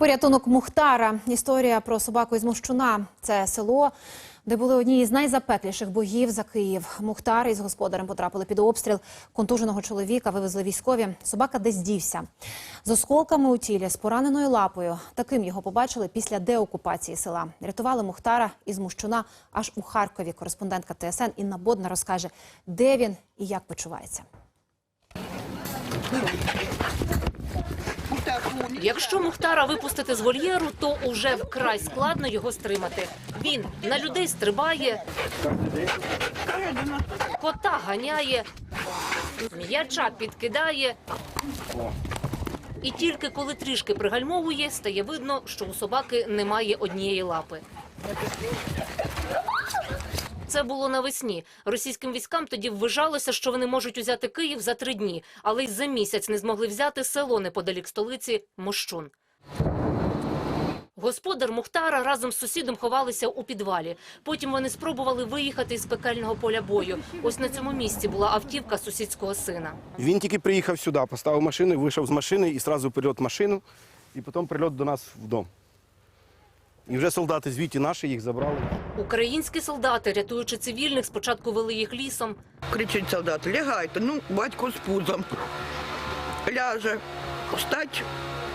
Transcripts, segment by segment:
Порятунок Мухтара. Історія про собаку із Мощуна. Це село, де були одні із найзапекліших боїв за Київ. Мухтар із господарем потрапили під обстріл. Контуженого чоловіка вивезли військові. Собака десь дівся. З осколками у тілі, з пораненою лапою. Таким його побачили після деокупації села. Рятували Мухтара із Мощуна аж у Харкові. Кореспондентка ТСН Інна Бодна розкаже, де він і як почувається. Якщо Мухтара випустити з вольєру, то уже вкрай складно його стримати. Він на людей стрибає, кота ганяє, м'яча підкидає. І тільки коли трішки пригальмовує, стає видно, що у собаки немає однієї лапи. Це було навесні. Російським військам тоді вважалося, що вони можуть узяти Київ за три дні, але й за місяць не змогли взяти село неподалік столиці Мощун. Господар Мухтара разом з сусідом ховалися у підвалі. Потім вони спробували виїхати із пекельного поля бою. Ось на цьому місці була автівка сусідського сина. Він тільки приїхав сюди, поставив машину, вийшов з машини і одразу перельот в машину, і потім прильот до нас в дом. І вже солдати звідти наші їх забрали. Українські солдати, рятуючи цивільних, спочатку вели їх лісом. Кричить солдат, лягайте, ну, батько з пузом. Ляже, встать,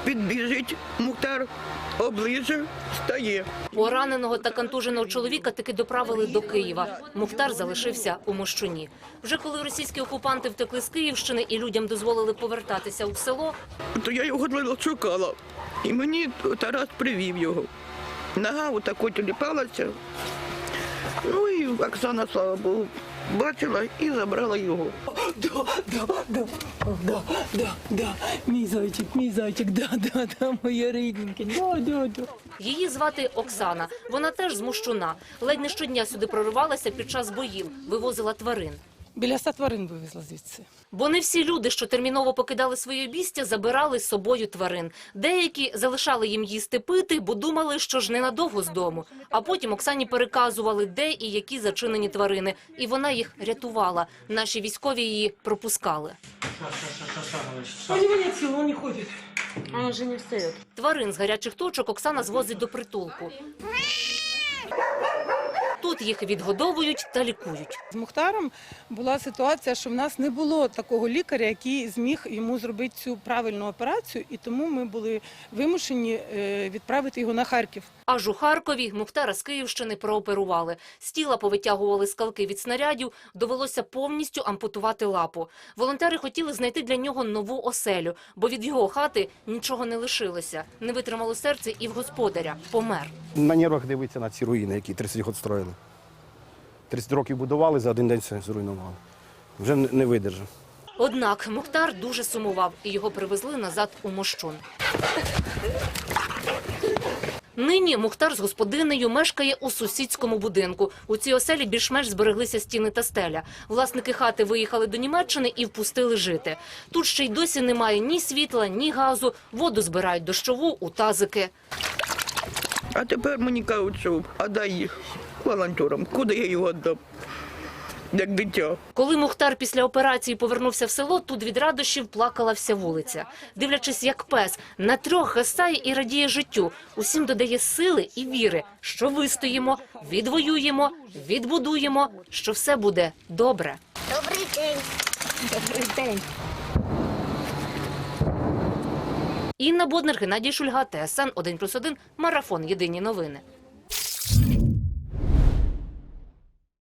підбіжить, Мухтар оближе, стає. Пораненого та контуженого чоловіка таки доправили до Києва. Мухтар залишився у Мощуні. Вже коли російські окупанти втекли з Київщини і людям дозволили повертатися у село, То я його шукала. І мені Тарас привів його. Нога отако тіліпалася. Ну і Оксана, слава Богу, бачила і забрала його. Да, да, да, да, да, да, мій зайчик, мій зайчик, да, да, да, моє рідненьке, да, да, да. її звати Оксана. Вона теж з Мощуна. Ледь не щодня сюди проривалася під час боїв, вивозила тварин. Біля ста тварин вивезла звідси. Бо не всі люди, що терміново покидали своє обістя, забирали з собою тварин. Деякі залишали їм їсти пити, бо думали, що ж ненадовго з дому. А потім Оксані переказували, де і які зачинені тварини, і вона їх рятувала. Наші військові її пропускали. Он его нет сил, он не ходит. Тварин з гарячих точок Оксана звозить до притулку. Тут їх відгодовують та лікують. З Мухтаром була ситуація, що в нас не було такого лікаря, який зміг йому зробити цю правильну операцію, і тому ми були вимушені е, відправити його на Харків. Аж у Харкові Мухтара з Київщини прооперували. З тіла повитягували скалки від снарядів, довелося повністю ампутувати лапу. Волонтери хотіли знайти для нього нову оселю, бо від його хати нічого не лишилося. Не витримало серце і в господаря. Помер. На нервах дивиться на ці руїни, які 30 років строїли. 30 років будували, за один день все зруйнували. Вже не- видержав. Однак Мухтар дуже сумував, і його привезли назад у Мощун. Нині Мухтар з господинею мешкає у сусідському будинку. У цій оселі більш-менш збереглися стіни та стеля. Власники хати виїхали до Німеччини і впустили жити. Тут ще й досі немає ні світла, ні газу. Воду збирають дощову у тазики. А тепер мені кажуть, що отдай їх волонтерам. Куди я його віддам? Як дитя. Коли Мухтар після операції повернувся в село, тут від радощів плакала вся вулиця. Дивлячись, як пес на трьох гасає і радіє життю, усім додає сили і віри, що вистоїмо, відвоюємо, відбудуємо, що все буде добре. Добрий день. Добрий день. Інна Боднер, Геннадій Шульга, ТСН 1+,1, Марафон. Єдині новини.